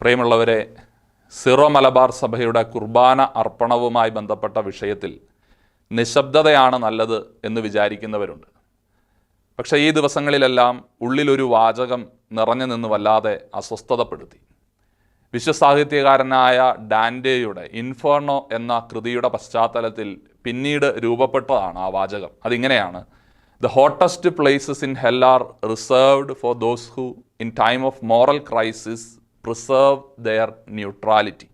പ്രിയമുള്ളവരെ സിറോ മലബാർ സഭയുടെ കുർബാന അർപ്പണവുമായി ബന്ധപ്പെട്ട വിഷയത്തിൽ നിശബ്ദതയാണ് നല്ലത് എന്ന് വിചാരിക്കുന്നവരുണ്ട്. പക്ഷേ ഈ ദിവസങ്ങളിലെല്ലാം ഉള്ളിലൊരു വാചകം നിറഞ്ഞു നിന്ന് വല്ലാതെ അസ്വസ്ഥതപ്പെടുത്തി. വിശ്വസാഹിത്യകാരനായ ഡാൻഡേയുടെ ഇൻഫേർണോ എന്ന കൃതിയുടെ പശ്ചാത്തലത്തിൽ പിന്നീട് രൂപപ്പെട്ടതാണ് ആ വാചകം. അതിങ്ങനെയാണ് the hottest places in hell are reserved for those who in time of moral crisis preserve their neutrality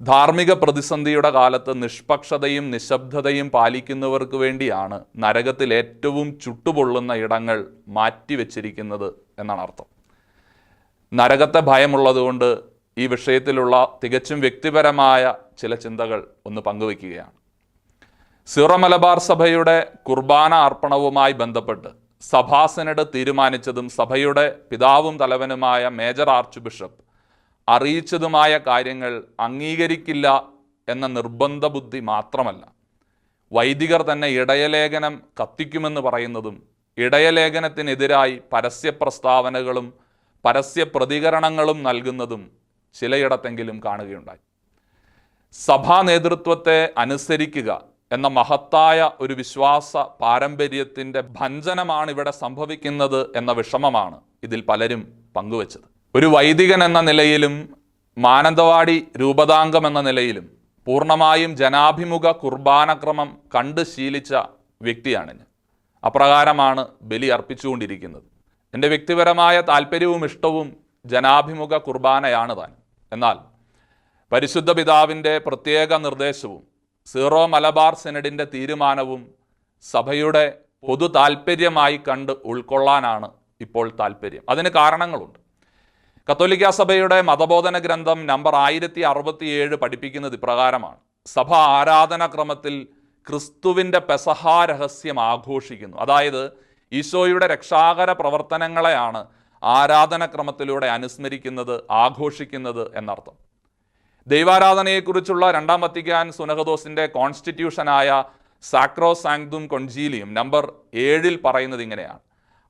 ധാർമ്മിക പ്രതിസന്ധിയുടെ കാലത്ത് നിഷ്പക്ഷതയും നിശബ്ദതയും പാലിക്കുന്നവർക്ക് വേണ്ടിയാണ് നരകത്തിൽ ഏറ്റവും ചുട്ടുപൊള്ളുന്ന ഇടങ്ങൾ മാറ്റിവെച്ചിരിക്കുന്നത് എന്നാണ് അർത്ഥം. നരകത്തെ ഭയമുള്ളതുകൊണ്ട് ഈ വിഷയത്തിലുള്ള തികച്ചും വ്യക്തിപരമായ ചില ചിന്തകൾ ഒന്ന് പങ്കുവയ്ക്കുകയാണ്. സിറോ മലബാർ സഭയുടെ കുർബാന അർപ്പണവുമായി ബന്ധപ്പെട്ട് സഭാസനഡ് തീരുമാനിച്ചതും സഭയുടെ പിതാവും തലവനുമായ മേജർ ആർച്ച് ബിഷപ്പ് അറിയിച്ചതുമായ കാര്യങ്ങൾ അംഗീകരിക്കില്ല എന്ന നിർബന്ധ ബുദ്ധി മാത്രമല്ല. വൈദികർ തന്നെ ഇടയലേഖനം കത്തിക്കുമെന്ന് പറയുന്നതും ഇടയലേഖനത്തിനെതിരായി പരസ്യ പ്രസ്താവനകളും പരസ്യ പ്രതികരണങ്ങളും നൽകുന്നതും ചിലയിടത്തെങ്കിലും കാണുകയുണ്ടായി. സഭാ നേതൃത്വത്തെ അനുസരിക്കുക എന്ന മഹത്തായ ഒരു വിശ്വാസ പാരമ്പര്യത്തിന്റെ ഭഞ്ജനമാണ് ഇവിടെ സംഭവിക്കുന്നത് എന്ന വിഷമമാണ് ഇതിൽ പലരും പങ്കുവച്ചത്. ഒരു വൈദികൻ എന്ന നിലയിലും മാനന്തവാടി രൂപതാംഗം എന്ന നിലയിലും പൂർണമായും ജനാഭിമുഖ കുർബാനക്രമം കണ്ട് ശീലിച്ച വ്യക്തിയാണ് ഞാൻ അപ്രകാരമാണ് ബലി അർപ്പിച്ചുകൊണ്ടിരിക്കുന്നത്. എന്റെ വ്യക്തിപരമായ താല്പര്യവും ഇഷ്ടവും ജനാഭിമുഖ കുർബാനയാണ് താൻ. എന്നാൽ പരിശുദ്ധ പിതാവിന്റെ പ്രത്യേക നിർദ്ദേശവും സീറോ മലബാർ സെനഡിന്റെ തീരുമാനവും സഭയുടെ പൊതു താല്പര്യമായി കണ്ട് ഉൾക്കൊള്ളാനാണ് ഇപ്പോൾ താല്പര്യം അതിന് കാരണങ്ങളുണ്ട്. കത്തോലിക്ക സഭയുടെ മതബോധന ഗ്രന്ഥം നമ്പർ ആയിരത്തി അറുപത്തിയേഴ് പഠിപ്പിക്കുന്നത് ഇപ്രകാരമാണ്. സഭ ആരാധനാക്രമത്തിൽ ക്രിസ്തുവിന്റെ പെസഹാ രഹസ്യം ആഘോഷിക്കുന്നു. അതായത് ഈശോയുടെ രക്ഷാകര പ്രവർത്തനങ്ങളെയാണ് ആരാധനാക്രമത്തിലൂടെ അനുസ്മരിക്കുന്നത് ആഘോഷിക്കുന്നത് എന്നർത്ഥം. ദൈവാരാധനയെക്കുറിച്ചുള്ള രണ്ടാം വത്തിക്കാൻ സുനഹദോസിന്റെ കോൺസ്റ്റിറ്റ്യൂഷനായ സാക്രോ സാങ്തും കൊൺജീലിയും നമ്പർ ഏഴിൽ പറയുന്നത് ഇങ്ങനെയാണ്.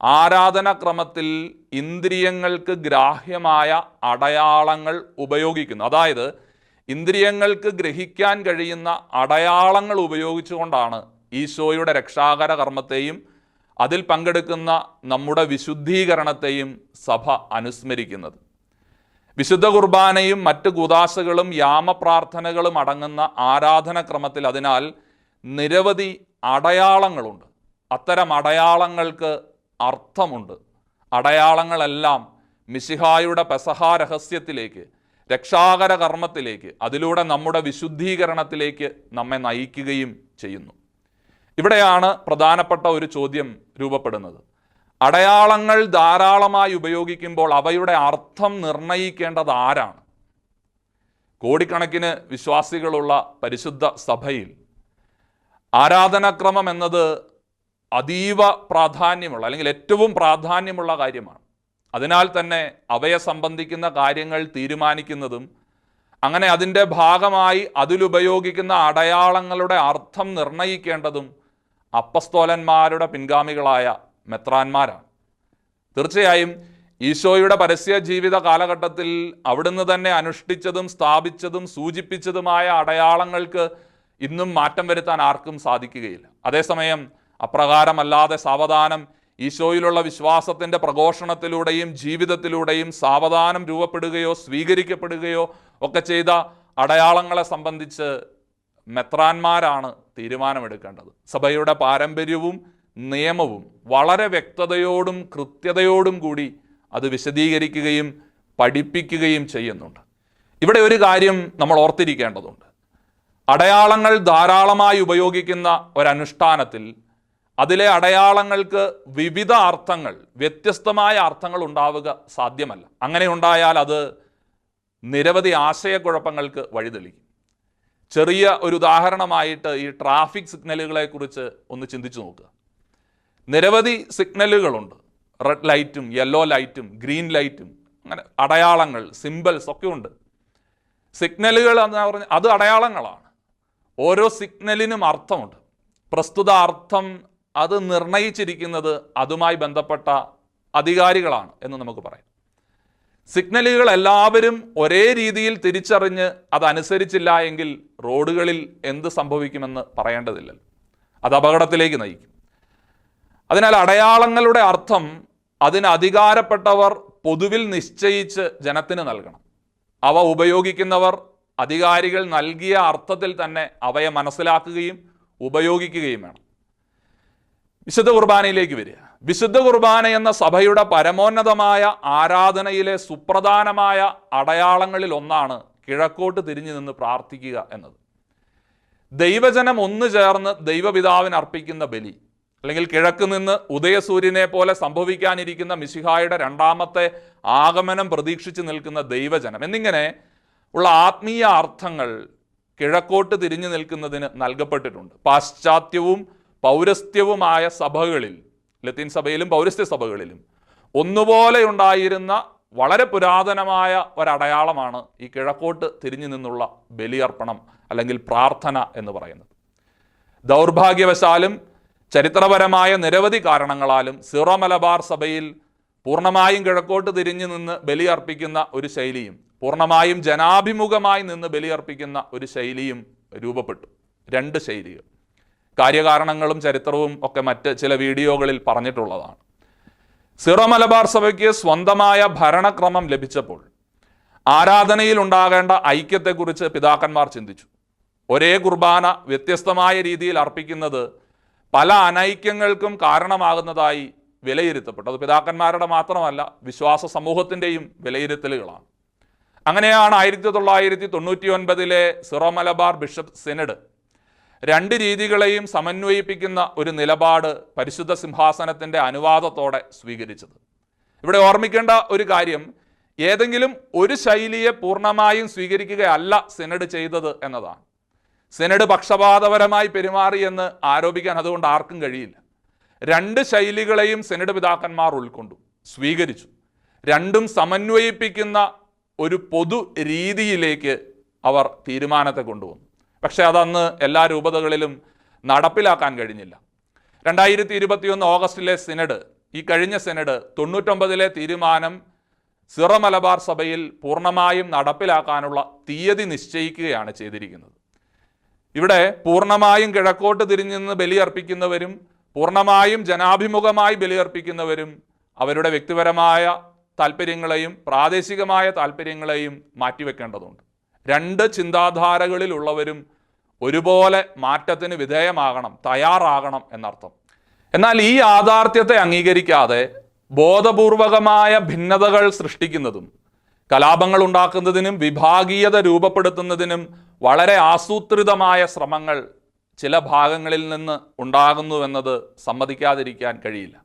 ആരാധനാക്രമത്തിൽ ഇന്ദ്രിയങ്ങൾക്ക് ഗ്രാഹ്യമായ അടയാളങ്ങൾ ഉപയോഗിക്കുന്നു. അതായത് ഇന്ദ്രിയങ്ങൾക്ക് ഗ്രഹിക്കാൻ കഴിയുന്ന അടയാളങ്ങൾ ഉപയോഗിച്ചുകൊണ്ടാണ് ഈശോയുടെ രക്ഷാകര കർമ്മത്തെയും അതിൽ പങ്കെടുക്കുന്ന നമ്മുടെ വിശുദ്ധീകരണത്തെയും സഭ അനുസ്മരിക്കുന്നത്. വിശുദ്ധ കുർബാനയും മറ്റ് കുദാശകളും യാമപ്രാർത്ഥനകളും അടങ്ങുന്ന ആരാധനക്രമത്തിൽ അതിനാൽ നിരവധി അടയാളങ്ങളുണ്ട്. അത്തരം അടയാളങ്ങൾക്ക് അർത്ഥമുണ്ട്. അടയാളങ്ങളെല്ലാം മിശിഹായുടെ പെസഹ രഹസ്യത്തിലേക്ക് രക്ഷാകര കർമ്മത്തിലേക്ക് അതിലൂടെ നമ്മുടെ വിശുദ്ധീകരണത്തിലേക്ക് നമ്മെ നയിക്കുകയും ചെയ്യുന്നു. ഇവിടെയാണ് പ്രധാനപ്പെട്ട ഒരു ചോദ്യം രൂപപ്പെടുന്നത്. അടയാളങ്ങൾ ധാരാളമായി ഉപയോഗിക്കുമ്പോൾ അവയുടെ അർത്ഥം നിർണയിക്കേണ്ടത് ആരാണ്? കോടിക്കണക്കിന് വിശ്വാസികളുള്ള പരിശുദ്ധ സഭയിൽ ആരാധനാക്രമം എന്നത് അതീവ പ്രാധാന്യമുള്ള അല്ലെങ്കിൽ ഏറ്റവും പ്രാധാന്യമുള്ള കാര്യമാണ്. അതിനാൽ തന്നെ അവയെ സംബന്ധിക്കുന്ന കാര്യങ്ങൾ തീരുമാനിക്കുന്നതും അങ്ങനെ അതിന്റെ ഭാഗമായി അതിലുപയോഗിക്കുന്ന അടയാളങ്ങളുടെ അർത്ഥം നിർണയിക്കേണ്ടതും അപ്പസ്തോലന്മാരുടെ പിൻഗാമികളായ മെത്രാന്മാരാണ് തീർച്ചയായും ഈശോയുടെ പരസ്യ ജീവിത കാലഘട്ടത്തിൽ അവിടുന്ന് തന്നെ അനുഷ്ഠിച്ചതും സ്ഥാപിച്ചതും സൂചിപ്പിച്ചതുമായ അടയാളങ്ങൾക്ക് ഇന്നും മാറ്റം വരുത്താൻ ആർക്കും സാധിക്കുകയില്ല. അതേസമയം അപ്രകാരമല്ലാതെ സാവധാനം ഈശോയിലുള്ള വിശ്വാസത്തിന്റെ പ്രഘോഷണത്തിലൂടെയും ജീവിതത്തിലൂടെയും സാവധാനം രൂപപ്പെടുകയോ സ്വീകരിക്കപ്പെടുകയോ ഒക്കെ ചെയ്ത അടയാളങ്ങളെ സംബന്ധിച്ച് മെത്രാന്മാരാണ് തീരുമാനമെടുക്കേണ്ടത്. സഭയുടെ പാരമ്പര്യവും നിയമവും വളരെ വ്യക്തതയോടും കൃത്യതയോടും കൂടി അത് വിശദീകരിക്കുകയും പഠിപ്പിക്കുകയും ചെയ്യുന്നുണ്ട്. ഇവിടെ ഒരു കാര്യം നമ്മൾ ഓർത്തിരിക്കേണ്ടതുണ്ട്. അടയാളങ്ങൾ ധാരാളമായി ഉപയോഗിക്കുന്ന ഒരനുഷ്ഠാനത്തിൽ അതിലെ അടയാളങ്ങൾക്ക് വിവിധ അർത്ഥങ്ങൾ വ്യത്യസ്തമായ അർത്ഥങ്ങൾ ഉണ്ടാവുക സാധ്യമല്ല. അങ്ങനെ ഉണ്ടായാൽ അത് നിരവധി ആശയക്കുഴപ്പങ്ങൾക്ക് വഴിതെളിക്കും. ചെറിയ ഒരു ഉദാഹരണമായിട്ട് ഈ ട്രാഫിക് സിഗ്നലുകളെക്കുറിച്ച് ഒന്ന് ചിന്തിച്ചു നോക്കുക. നിരവധി സിഗ്നലുകളുണ്ട്. റെഡ് ലൈറ്റും യെല്ലോ ലൈറ്റും ഗ്രീൻ ലൈറ്റും അങ്ങനെ അടയാളങ്ങൾ സിമ്പിൾസ് ഒക്കെ ഉണ്ട്. സിഗ്നലുകൾ എന്ന് പറഞ്ഞാൽ അത് അടയാളങ്ങളാണ്. ഓരോ സിഗ്നലിനും അർത്ഥമുണ്ട്. പ്രസ്തുത അർത്ഥം അത് നിർണയിച്ചിരിക്കുന്നത് അതുമായി ബന്ധപ്പെട്ട അധികാരികളാണ് എന്ന് നമുക്ക് പറയാം. സിഗ്നലുകൾ എല്ലാവരും ഒരേ രീതിയിൽ തിരിച്ചറിഞ്ഞ് അതനുസരിച്ചില്ല എങ്കിൽ റോഡുകളിൽ എന്ത് സംഭവിക്കുമെന്ന് പറയേണ്ടതില്ലല്ലോ. അത് അപകടത്തിലേക്ക് നയിക്കും. അതിനാൽ അടയാളങ്ങളുടെ അർത്ഥം അതിന് അധികാരപ്പെട്ടവർ പൊതുവിൽ നിശ്ചയിച്ച് ജനത്തിന് നൽകണം. അവ ഉപയോഗിക്കുന്നവർ അധികാരികൾ നൽകിയ അർത്ഥത്തിൽ തന്നെ അവയെ മനസ്സിലാക്കുകയും ഉപയോഗിക്കുകയും വേണം. വിശുദ്ധ കുർബാനയിലേക്ക് വരിക. വിശുദ്ധ കുർബാന എന്ന സഭയുടെ പരമോന്നതമായ ആരാധനയിലെ സുപ്രധാനമായ അടയാളങ്ങളിൽ ഒന്നാണ് കിഴക്കോട്ട് തിരിഞ്ഞു നിന്ന് പ്രാർത്ഥിക്കുക എന്നത്. ദൈവജനം ഒന്നു ചേർന്ന് ദൈവപിതാവിന് അർപ്പിക്കുന്ന ബലി. അല്ലെങ്കിൽ കിഴക്ക് നിന്ന് ഉദയസൂര്യനെ പോലെ സംഭവിക്കാനിരിക്കുന്ന മിശിഹായുടെ രണ്ടാമത്തെ ആഗമനം പ്രതീക്ഷിച്ച് നിൽക്കുന്ന ദൈവജനം. എന്നിങ്ങനെ ഉള്ള ആത്മീയ അർത്ഥങ്ങൾ കിഴക്കോട്ട് തിരിഞ്ഞു നിൽക്കുന്നതിന് നൽകപ്പെട്ടിട്ടുണ്ട്. പാശ്ചാത്യവും പൗരസ്ത്യവുമായ സഭകളിൽ ലത്തീൻ സഭയിലും പൗരസ്ത്യ സഭകളിലും ഒന്നുപോലെ ഉണ്ടായിരുന്ന വളരെ പുരാതനമായ ഒരടയാളമാണ് ഈ കിഴക്കോട്ട് തിരിഞ്ഞു നിന്നുള്ള ബലിയർപ്പണം അല്ലെങ്കിൽ പ്രാർത്ഥന എന്ന് പറയുന്നത്. ദൗർഭാഗ്യവശാലും ചരിത്രപരമായ നിരവധി കാരണങ്ങളാലും സിറോ മലബാർ സഭയിൽ പൂർണമായും കിഴക്കോട്ട് തിരിഞ്ഞു നിന്ന് ബലിയർപ്പിക്കുന്ന ഒരു ശൈലിയും പൂർണമായും ജനാഭിമുഖമായി നിന്ന് ബലിയർപ്പിക്കുന്ന ഒരു ശൈലിയും രൂപപ്പെട്ടു. രണ്ട് ശൈലികൾ. കാര്യകാരണങ്ങളും ചരിത്രവും ഒക്കെ മറ്റ് ചില വീഡിയോകളിൽ പറഞ്ഞിട്ടുള്ളതാണ്. സിറോ മലബാർ സഭയ്ക്ക് സ്വന്തമായ ഭരണക്രമം ലഭിച്ചപ്പോൾ ആരാധനയിൽ ഉണ്ടാകേണ്ട ഐക്യത്തെക്കുറിച്ച് പിതാക്കന്മാർ ചിന്തിച്ചു. ഒരേ കുർബാന വ്യത്യസ്തമായ രീതിയിൽ അർപ്പിക്കുന്നത് പല അനൈക്യങ്ങൾക്കും കാരണമാകുന്നതായി വിലയിരുത്തപ്പെട്ടു. അത് പിതാക്കന്മാരുടെ മാത്രമല്ല വിശ്വാസ സമൂഹത്തിന്റെയും വിലയിരുത്തലുകളാണ്. അങ്ങനെയാണ് ആയിരത്തി തൊള്ളായിരത്തി തൊണ്ണൂറ്റി ഒൻപതിലെ സിറോ മലബാർ ബിഷപ്പ് സിനഡ് രണ്ട് രീതികളെയും സമന്വയിപ്പിക്കുന്ന ഒരു നിലപാട് പരിശുദ്ധ സിംഹാസനത്തിന്റെ അനുവാദത്തോടെ സ്വീകരിച്ചത്. ഇവിടെ ഓർമ്മിക്കേണ്ട ഒരു കാര്യം ഏതെങ്കിലും ഒരു ശൈലിയെ പൂർണമായും സ്വീകരിക്കുകയല്ല സിനഡ് ചെയ്തത് എന്നതാണ്. സിനഡ് പക്ഷപാതപരമായി പെരുമാറി എന്ന് ആരോപിക്കാൻ അതുകൊണ്ട് ആർക്കും കഴിയില്ല. രണ്ട് ശൈലികളെയും സെനഡ് പിതാക്കന്മാർ ഉൾക്കൊണ്ടു സ്വീകരിച്ചു. രണ്ടും സമന്വയിപ്പിക്കുന്ന ഒരു പൊതു രീതിയിലേക്ക് അവർ തീരുമാനത്തെ കൊണ്ടുവന്നു. പക്ഷേ അതന്ന് എല്ലാ രൂപതകളിലും നടപ്പിലാക്കാൻ കഴിഞ്ഞില്ല. രണ്ടായിരത്തി ഇരുപത്തിയൊന്ന് ഓഗസ്റ്റിലെ സിനഡ് ഈ കഴിഞ്ഞ സിനഡ് തൊണ്ണൂറ്റൊമ്പതിലെ തീരുമാനം സിറ മലബാർ സഭയിൽ പൂർണമായും നടപ്പിലാക്കാനുള്ള തീയതി നിശ്ചയിക്കുകയാണ് ചെയ്തിരിക്കുന്നത്. ഇവിടെ പൂർണമായും കിഴക്കോട്ട് തിരിഞ്ഞു നിന്ന് ബലിയർപ്പിക്കുന്നവരും പൂർണമായും ജനാഭിമുഖമായി ബലിയർപ്പിക്കുന്നവരും അവരുടെ വ്യക്തിപരമായ താല്പര്യങ്ങളെയും പ്രാദേശികമായ താല്പര്യങ്ങളെയും മാറ്റിവെക്കേണ്ടതുണ്ട്. രണ്ട് ചിന്താധാരകളിലുള്ളവരും ഒരുപോലെ മാറ്റത്തിന് വിധേയമാകണം തയ്യാറാകണം എന്നർത്ഥം. എന്നാൽ ഈ യാഥാർത്ഥ്യത്തെ അംഗീകരിക്കാതെ ബോധപൂർവകമായ ഭിന്നതകൾ സൃഷ്ടിക്കുന്നതും കലാപങ്ങൾ ഉണ്ടാക്കുന്നതിനും വിഭാഗീയത രൂപപ്പെടുത്തുന്നതിനും വളരെ ആസൂത്രിതമായ ശ്രമങ്ങൾ ചില ഭാഗങ്ങളിൽ നിന്ന് ഉണ്ടാകുന്നുവെന്നത് സമ്മതിക്കാതിരിക്കാൻ കഴിയില്ല.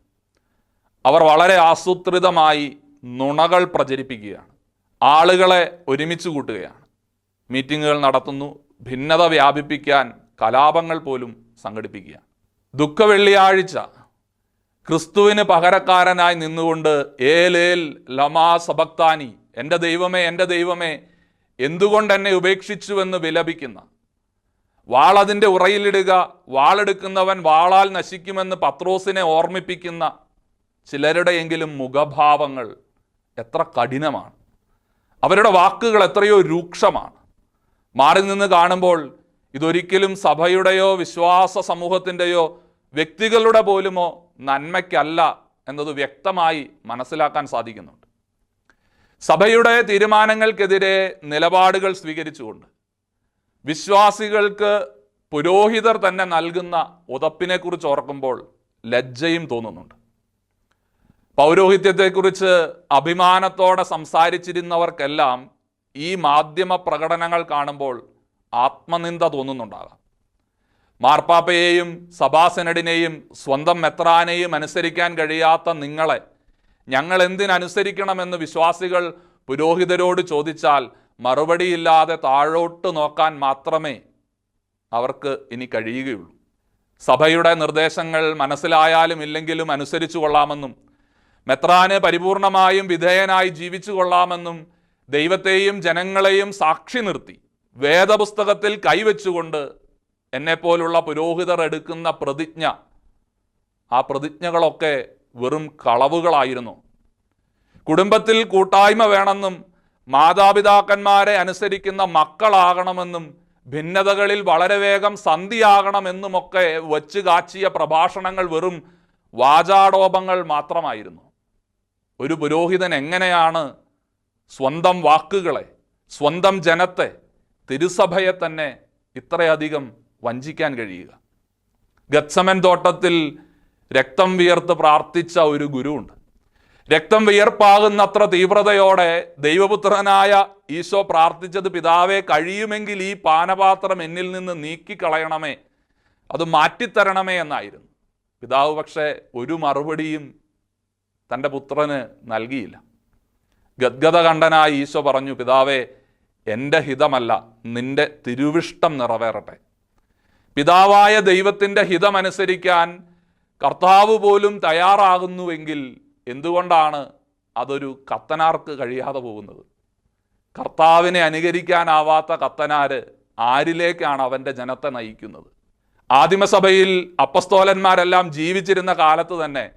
അവർ വളരെ ആസൂത്രിതമായി നുണകൾ പ്രചരിപ്പിക്കുകയാണ്. ആളുകളെ ഒരുമിച്ച് കൂട്ടുകയാണ്. മീറ്റിങ്ങുകൾ നടത്തുന്നു ഭിന്നത വ്യാപിപ്പിക്കാൻ കലാപങ്ങൾ പോലും സംഘടിപ്പിക്കുകയാണ്. ദുഃഖവെള്ളിയാഴ്ച ക്രിസ്തുവിന് പകരക്കാരനായി നിന്നുകൊണ്ട് ഏലേൽ ലമാ സബക്താനി എന്റെ ദൈവമേ എന്റെ ദൈവമേ എന്തുകൊണ്ട് എന്നെ ഉപേക്ഷിച്ചുവെന്ന് വിലപിക്കുന്ന? വാളതിന്റെ ഉറയിലിടുക വാളെടുക്കുന്നവൻ വാളാൽ നശിക്കുമെന്ന് പത്രോസിനെ ഓർമ്മിപ്പിക്കുന്ന ചിലരുടെയെങ്കിലും മുഖഭാവങ്ങൾ എത്ര കഠിനമാണ്. അവരുടെ വാക്കുകൾ എത്രയോ രൂക്ഷമാണ്. മാറി നിന്ന് കാണുമ്പോൾ ഇതൊരിക്കലും സഭയുടെയോ വിശ്വാസ സമൂഹത്തിന്റെയോ വ്യക്തികളുടെ പോലുമോ നന്മയ്ക്കല്ല എന്നത് വ്യക്തമായി മനസ്സിലാക്കാൻ സാധിക്കുന്നുണ്ട്. സഭയുടെ തീരുമാനങ്ങൾക്കെതിരെ നിലപാടുകൾ സ്വീകരിച്ചുകൊണ്ട് വിശ്വാസികൾക്ക് പുരോഹിതർ തന്നെ നൽകുന്ന ഉതപ്പിനെക്കുറിച്ച് ഓർക്കുമ്പോൾ ലജ്ജയും തോന്നുന്നുണ്ട്. പൗരോഹിത്യത്തെക്കുറിച്ച് അഭിമാനത്തോടെ സംസാരിച്ചിരുന്നവർക്കെല്ലാം ഈ മാധ്യമ പ്രകടനങ്ങൾ കാണുമ്പോൾ ആത്മനിന്ദ തോന്നുന്നുണ്ടാകാം. മാർപ്പാപ്പയെയും സഭാസെനഡിനെയും സ്വന്തം മെത്രാനെയും അനുസരിക്കാൻ കഴിയാത്ത നിങ്ങളെ ഞങ്ങൾ എന്തിനനുസരിക്കണമെന്ന് വിശ്വാസികൾ പുരോഹിതരോട് ചോദിച്ചാൽ മറുപടിയില്ലാതെ താഴോട്ട് നോക്കാൻ മാത്രമേ അവർക്ക് ഇനി കഴിയുകയുള്ളൂ. സഭയുടെ നിർദ്ദേശങ്ങൾ മനസ്സിലായാലും ഇല്ലെങ്കിലും അനുസരിച്ചു കൊള്ളാമെന്നും മെത്രാന് പരിപൂർണമായും വിധേയനായി ജീവിച്ചു കൊള്ളാമെന്നും ദൈവത്തെയും ജനങ്ങളെയും സാക്ഷി നിർത്തി വേദപുസ്തകത്തിൽ കൈവച്ചുകൊണ്ട് എന്നെപ്പോലുള്ള പുരോഹിതർ എടുക്കുന്ന പ്രതിജ്ഞ ആ പ്രതിജ്ഞകളൊക്കെ വെറും കളവുകളായിരുന്നു. കുടുംബത്തിൽ കൂട്ടായ്മ വേണമെന്നും മാതാപിതാക്കന്മാരെ അനുസരിക്കുന്ന മക്കളാകണമെന്നും ഭിന്നതകളിൽ വളരെ വേഗം സന്ധിയാകണമെന്നുമൊക്കെ വച്ച് കാച്ചിയ പ്രഭാഷണങ്ങൾ വെറും വാചാടോപങ്ങൾ മാത്രമായിരുന്നു. ഒരു പുരോഹിതൻ എങ്ങനെയാണ് സ്വന്തം വാക്കുകളെ സ്വന്തം ജനത്തെ തിരുസഭയെ തന്നെ ഇത്രയധികം വഞ്ചിക്കാൻ കഴിയുക? ഗത്സമൻ തോട്ടത്തിൽ രക്തം വിയർത്ത് പ്രാർത്ഥിച്ച ഒരു ഗുരുവുണ്ട്. രക്തം വിയർപ്പാകുന്നത്ര തീവ്രതയോടെ ദൈവപുത്രനായ ഈശോ പ്രാർത്ഥിച്ചത് പിതാവെ കഴിയുമെങ്കിൽ ഈ പാനപാത്രം എന്നിൽ നിന്ന് നീക്കിക്കളയണമേ അത് മാറ്റിത്തരണമേ എന്നായിരുന്നു. പിതാവ് പക്ഷേ ഒരു മറുപടിയും തന്റെ പുത്രന് നൽകിയില്ല. ഗദ്ഗത കണ്ടനായി ഈശോ പറഞ്ഞു പിതാവേ എന്റെ ഹിതമല്ല നിന്റെ തിരുവിഷ്ടം നിറവേറട്ടെ. പിതാവായ ദൈവത്തിന്റെ ഹിതമനുസരിക്കാൻ കർത്താവ് പോലും തയ്യാറാകുന്നുവെങ്കിൽ എന്തുകൊണ്ടാണ് അതൊരു കത്തനാർക്ക് കഴിയാതെ പോകുന്നത്? കർത്താവിനെ അനുകരിക്കാനാവാത്ത കത്തനാര് ആരിലേക്കാണ് അവന്റെ ജനത്തെ നയിക്കുന്നത്? ആദിമസഭയിൽ അപ്പസ്തോലന്മാരെല്ലാം ജീവിച്ചിരുന്ന കാലത്ത് തന്നെ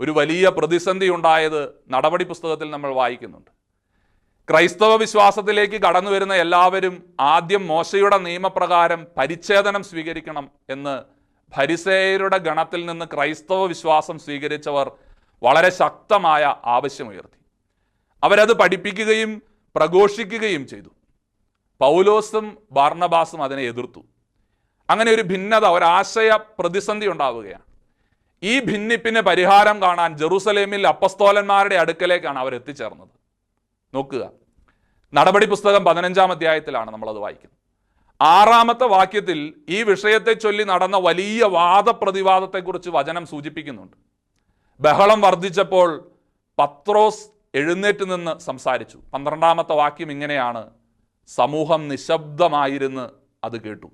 ഒരു വലിയ പ്രതിസന്ധി ഉണ്ടായത് നടപടി പുസ്തകത്തിൽ നമ്മൾ വായിക്കുന്നുണ്ട്. ക്രൈസ്തവ വിശ്വാസത്തിലേക്ക് കടന്നു വരുന്ന എല്ലാവരും ആദ്യം മോശയുടെ നിയമപ്രകാരം പരിച്ഛേദനം സ്വീകരിക്കണം എന്ന് ഭരിസേയരുടെ ഗണത്തിൽ നിന്ന് ക്രൈസ്തവ വിശ്വാസം സ്വീകരിച്ചവർ വളരെ ശക്തമായ ആവശ്യമുയർത്തി. അവരത് പഠിപ്പിക്കുകയും പ്രഘോഷിക്കുകയും ചെയ്തു. പൗലോസും ബാർണബാസും അതിനെ എതിർത്തു. അങ്ങനെ ഒരു ഭിന്നത ഒരാശയ പ്രതിസന്ധി ഉണ്ടാവുകയാണ്. ഈ ഭിന്നിപ്പിന് പരിഹാരം കാണാൻ ജെറൂസലേമിൽ അപ്പസ്തോലന്മാരുടെ അടുക്കലേക്കാണ് അവർ എത്തിച്ചേർന്നത് നോക്കുക. നടപടി പുസ്തകം പതിനഞ്ചാം അധ്യായത്തിലാണ് നമ്മളത് വായിക്കുന്നത്. ആറാമത്തെ വാക്യത്തിൽ ഈ വിഷയത്തെ ചൊല്ലി നടന്ന വലിയ വാദപ്രതിവാദത്തെക്കുറിച്ച് വചനം സൂചിപ്പിക്കുന്നുണ്ട്. ബഹളം വർദ്ധിച്ചപ്പോൾ പത്രോസ് എഴുന്നേറ്റ് നിന്ന് സംസാരിച്ചു. പന്ത്രണ്ടാമത്തെ വാക്യം ഇങ്ങനെയാണ്. സമൂഹം നിശബ്ദമായിരുന്ന് അത് കേട്ടു.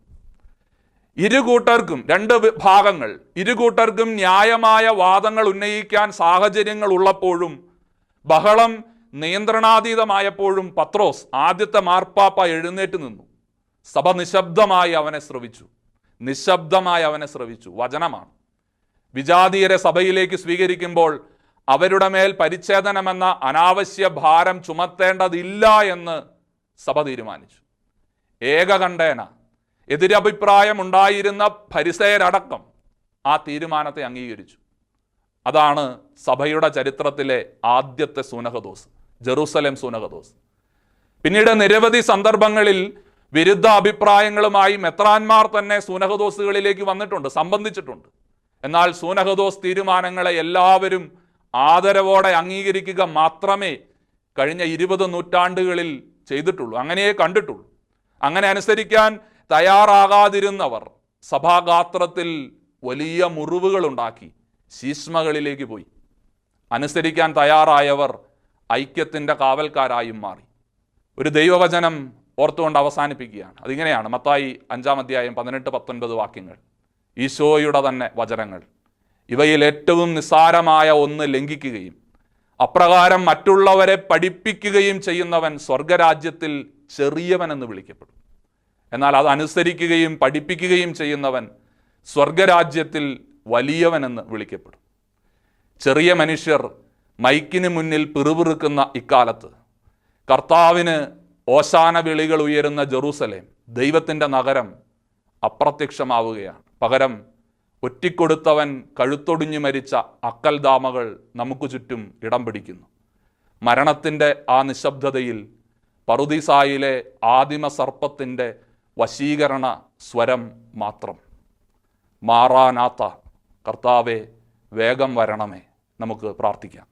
ഇരു കൂട്ടർക്കും രണ്ട് ഭാഗങ്ങൾ. ഇരു കൂട്ടർക്കും ന്യായമായ വാദങ്ങൾ ഉന്നയിക്കാൻ സാഹചര്യങ്ങൾ ഉള്ളപ്പോഴും ബഹളം നിയന്ത്രണാതീതമായപ്പോഴും പത്രോസ് ആദ്യത്തെ മാർപ്പാപ്പ എഴുന്നേറ്റ് നിന്നു. സഭ നിശബ്ദമായി അവനെ ശ്രവിച്ചു നിശബ്ദമായി അവനെ ശ്രവിച്ചു വചനമാണ്. വിജാതീയരെ സഭയിലേക്ക് സ്വീകരിക്കുമ്പോൾ അവരുടെ മേൽ പരിച്ഛേദനമെന്ന അനാവശ്യ ഭാരം ചുമത്തേണ്ടതില്ല എന്ന് സഭ തീരുമാനിച്ചു. ഏകകണ്ഠേന. എതിരഭിപ്രായം ഉണ്ടായിരുന്ന പരിസയരടക്കം ആ തീരുമാനത്തെ അംഗീകരിച്ചു. അതാണ് സഭയുടെ ചരിത്രത്തിലെ ആദ്യത്തെ സുനഹദോസ് ജെറൂസലേം സുനഹദോസ്. പിന്നീട് നിരവധി സന്ദർഭങ്ങളിൽ വിരുദ്ധ അഭിപ്രായങ്ങളുമായി മെത്രാന്മാർ തന്നെ സൂനഹദോസുകളിലേക്ക് വന്നിട്ടുണ്ട് സംബന്ധിച്ചിട്ടുണ്ട്. എന്നാൽ സൂനഹദോസ് തീരുമാനങ്ങളെ എല്ലാവരും ആദരവോടെ അംഗീകരിക്കുക മാത്രമേ കഴിഞ്ഞ ഇരുപത് നൂറ്റാണ്ടുകളിൽ ചെയ്തിട്ടുള്ളൂ അങ്ങനെയേ കണ്ടിട്ടുള്ളൂ. അങ്ങനെ അനുസരിക്കാൻ തയ്യാറാകാതിരുന്നവർ സഭാഗാത്രത്തിൽ വലിയ മുറിവുകളുണ്ടാക്കി ശീഷ്മകളിലേക്ക് പോയി. അനുസരിക്കാൻ തയ്യാറായവർ ഐക്യത്തിന്റെ കാവൽക്കാരായും മാറി. ഒരു ദൈവവചനം ഓർത്തുകൊണ്ട് അവസാനിപ്പിക്കുകയാണ്. അതിങ്ങനെയാണ് മത്തായി അഞ്ചാം അധ്യായം പതിനെട്ട് പത്തൊൻപത് വാക്യങ്ങൾ. ഈശോയുടെ തന്നെ വചനങ്ങൾ. ഇവയിൽ ഏറ്റവും നിസ്സാരമായ ഒന്ന് ലംഘിക്കുകയും അപ്രകാരം മറ്റുള്ളവരെ പഠിപ്പിക്കുകയും ചെയ്യുന്നവൻ സ്വർഗരാജ്യത്തിൽ ചെറിയവൻ എന്ന് വിളിക്കപ്പെടും. എന്നാൽ അത് അനുസരിക്കുകയും പഠിപ്പിക്കുകയും ചെയ്യുന്നവൻ സ്വർഗരാജ്യത്തിൽ വലിയവനെന്ന് വിളിക്കപ്പെടും. ചെറിയ മനുഷ്യർ മൈക്കിന് മുന്നിൽ പിറുപിറുക്കുന്ന ഇക്കാലത്ത് കർത്താവിന് ഓശാന വിളികൾ ഉയരുന്ന ജെറൂസലേം ദൈവത്തിന്റെ നഗരം അപ്രത്യക്ഷമാവുകയാണ്. പകരം ഒറ്റിക്കൊടുത്തവൻ കഴുത്തൊടിഞ്ഞു മരിച്ച അക്കൽദാമകൾ നമുക്ക് ചുറ്റും ഇടം പിടിക്കുന്നു. മരണത്തിന്റെ ആ നിശബ്ദതയിൽ പറുദീസായിലെ ആദിമ സർപ്പത്തിന്റെ വശീകരണ സ്വരം മാത്രം. മാറാനാത്ത കർത്താവെ വേഗം വരണമേ. നമുക്ക് പ്രാർത്ഥിക്കാം.